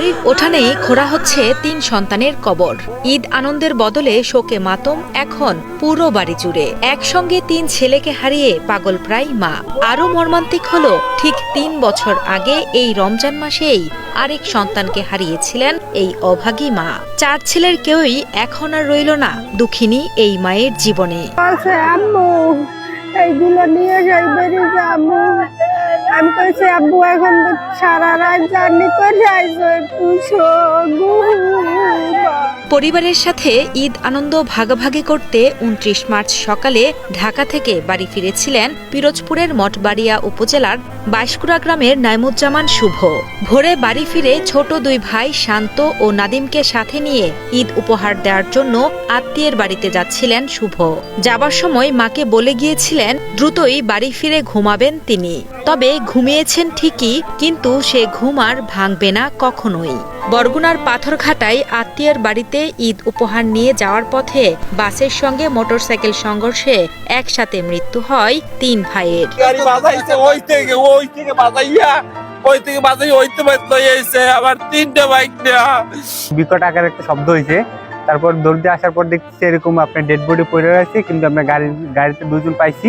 বাড়ির ওঠানেই খোঁড়া হচ্ছে তিন সন্তানের কবর। ঈদ আনন্দের বদলে শোকে মাতম এখন পুরো বাড়ি জুড়ে। একসঙ্গে তিন ছেলেকে হারিয়ে পাগল প্রায় মা। আরও মর্মান্তিক হলো, ঠিক তিন বছর আগে এই রমজান মাসেই আরেক সন্তানকে হারিয়েছিলেন এই অভাগী মা। চার ছেলের কেউই এখন আর রইল না দুঃখিনী এই মায়ের জীবনে। এইগুলো নিয়ে যাই, বেরিয়ে আম্মু। আমি কইছি, আব্বু, এখন তো সারা রাত জার্নি করে আইসো একটু শোনো পরিবারের সাথে ঈদ আনন্দ ভাগাভাগি করতে উনত্রিশ মার্চ সকালে ঢাকা থেকে বাড়ি ফিরেছিলেন পিরোজপুরের মঠবাড়িয়া উপজেলার বাইশকুড়া গ্রামের নাইমুজ্জামান শুভ। ভোরে বাড়ি ফিরে ছোট দুই ভাই শান্ত ও নাদিমকে সাথে নিয়ে ঈদ উপহার দেওয়ার জন্য আত্মীয়ের বাড়িতে যাচ্ছিলেন শুভ। যাবার সময় মাকে বলে গিয়েছিলেন, দ্রুতই বাড়ি ফিরে ঘুমাবেন তিনি। তবে ঘুমিয়েছেন ঠিকই, কিন্তু সে ঘুম আর ভাঙবে না কখনোই। বরগুনার পাথরঘাটায় আত্মীয়ের বাড়িতে ঈদ উপহার নিয়ে যাওয়ার পথে বাসের সঙ্গে মোটরসাইকেল সংঘর্ষে একসাথে মৃত্যু হয় তিন ভাইয়ের। গাড়ি বাজাইছে ওই থেকে ওই থেকে বাজাইয়া ওই থেকে বাজাই ওইতে বাজতে এসে আবার তিনটে বাইক বিকট আকার একটা শব্দ হয়েছে তারপর দৌড় দিয়ে আসার পর দেখছি এরকম আপনার ডেড বডি পড়ে রয়েছে কিন্তু আমরা গাড়ি গাড়িতে দুজন পাইছি।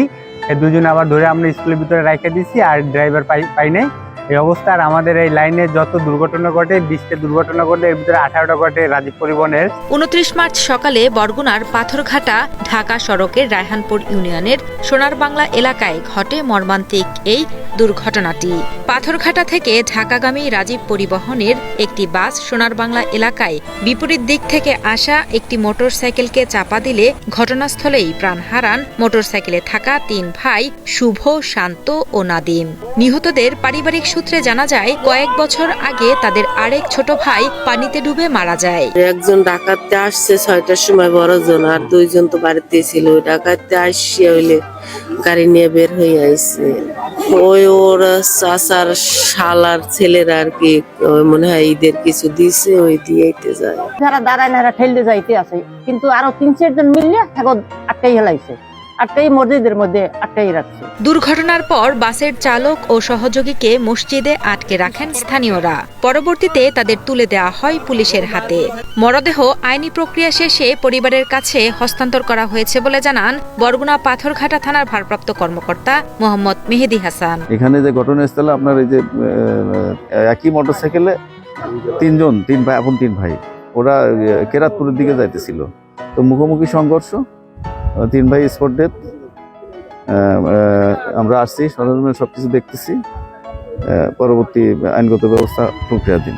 দুজন আবার ধরে আমরা স্কুলের ভিতরে রাখে দিয়েছি আর ড্রাইভার পাই পাই নাই। এই অবস্থা। আর আমাদের এই লাইনে যত দুর্ঘটনা ঘটে, বিশটা দুর্ঘটনা ঘটে এর ভিতরে আঠারোটা ঘটে রাজীব পরিবহনের। উনত্রিশ মার্চ সকালে বরগুনার পাথরঘাটা ঢাকা সড়কের রায়হানপুর ইউনিয়নের সোনার বাংলা এলাকায় ঘটে মর্মান্তিক এই দুর্ঘটনাটি। পাথরঘাটা থেকে ঢাকাগামী রাজীব পরিবহনের একটি বাস সোনার বাংলা এলাকায় বিপরীত দিক থেকে আসা একটি মোটরসাইকেলকে চাপা দিলে ঘটনাস্থলেই প্রাণ হারান মোটরসাইকেলে থাকা তিন ভাই শুভ, শান্ত ও নাদিম। নিহতদের পারিবারিক সূত্রে জানা যায়, কয়েক বছর আগে তাদের আরেক ছোট ভাই পানিতে ডুবে মারা যায়। একজন ডাকাতে আসছে ছয়টার সময় বড়জন, আর দুইজন তো বাড়িতে ছিল। ডাকাতে আসছে হইলে গাড়ি নিয়ে বের হয়ে আইছে। ওই ওর চাচার শালার ছেলেরা আর কি মনে হয় ঈদের কিছু দিছে, ওই দিয়েইতে যায়। যারা দাঁড়ায় না ঠেলতে যাইতে আছে। কিন্তু আরও তিন চারজন মিললে আটটাই হেলাইছে আটটাই মসজিদের মধ্যে আটটাই রাখছে। দুর্ঘটনার পর বাসের চালক ও সহযোগীকে মসজিদে আটকে রাখেন স্থানীয়রা। পরবর্তীতে তাদের তুলে দেওয়া হয় পুলিশের হাতে। মরদেহ আইনি প্রক্রিয়া শেষে পরিবারের কাছে হস্তান্তর করা হয়েছে বলে জানান বরগুনা পাথরঘাটা থানার ভারপ্রাপ্ত কর্মকর্তা মোহাম্মদ মেহেদি হাসান। এখানে যে ঘটনাস্থলে আপনার এই যে একই মোটরসাইকেলে তিনজন তিন ভাই এখন তিন ভাই ওরা কেরাতপুরের দিকে যাইতেছিল। তো মুখোমুখি সংঘর্ষ তিন ভাই স্পট ডেথ আমরা আসছি সরঞ্জামের সবকিছু দেখতেছি পরবর্তী আইনগত ব্যবস্থা প্রক্রিয়াধীন।